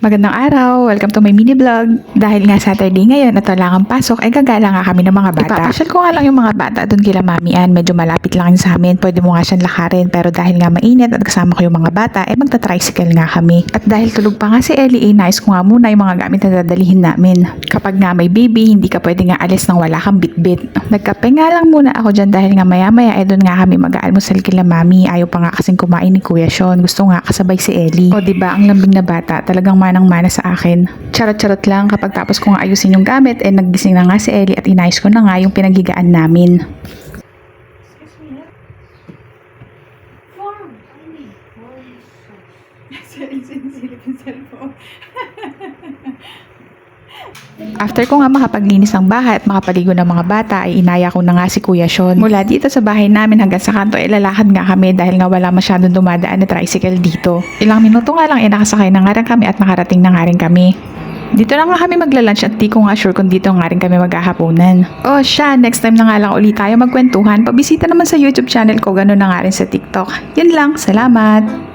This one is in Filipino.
Magandang araw! Welcome to my mini vlog. Dahil nga Saturday ngayon at wala kang pasok, ay gagala nga kami ng mga bata. Ipapasyal ko nga lang yung mga bata doon kila mamian. Medyo malapit lang yun sa amin. Pwede mo nga siyang lakarin. Pero dahil nga mainit at kasama ko yung mga bata, ay magta-tricycle nga kami. At dahil tulog pa nga si Ellie, eh, nais ko nga muna yung mga gamit na dadalihin namin. Kapag nga may baby, hindi ka pwede nga alis nang wala kang bitbit. Nagkape nga lang muna ako dyan dahil nga maya-maya ay doon nga kami mag-aalmusal kila mami. Ayaw pa nga kasing kumain ni Kuya Sean. Gusto nga kasabay si Ellie. O di ba ang lambing na bata, talagang manang-mana sa akin. Charot-charot lang kapag tapos ko nga ayusin yung gamit, eh naggising na nga si Ellie at inayos ko na nga yung pinaghigaan namin. After ko nga makapaglinis ng bahay at makapaligo ng mga bata ay inaya ko na nga si Kuya Sean. Mula dito sa bahay namin hanggang sa kanto ay lalakad nga kami dahil nga wala masyadong dumadaan na tricycle dito. Ilang minuto nga lang ay nakasakay na nga rin kami at nakarating na nga rin kami. Dito na nga kami magla-lunch at di ko nga sure kung dito nga rin kami maghahaponan. Oh siya, next time na nga lang ulit tayo magkwentuhan. Pabisita naman sa YouTube channel ko, gano'n na nga rin sa TikTok. Yun lang, salamat!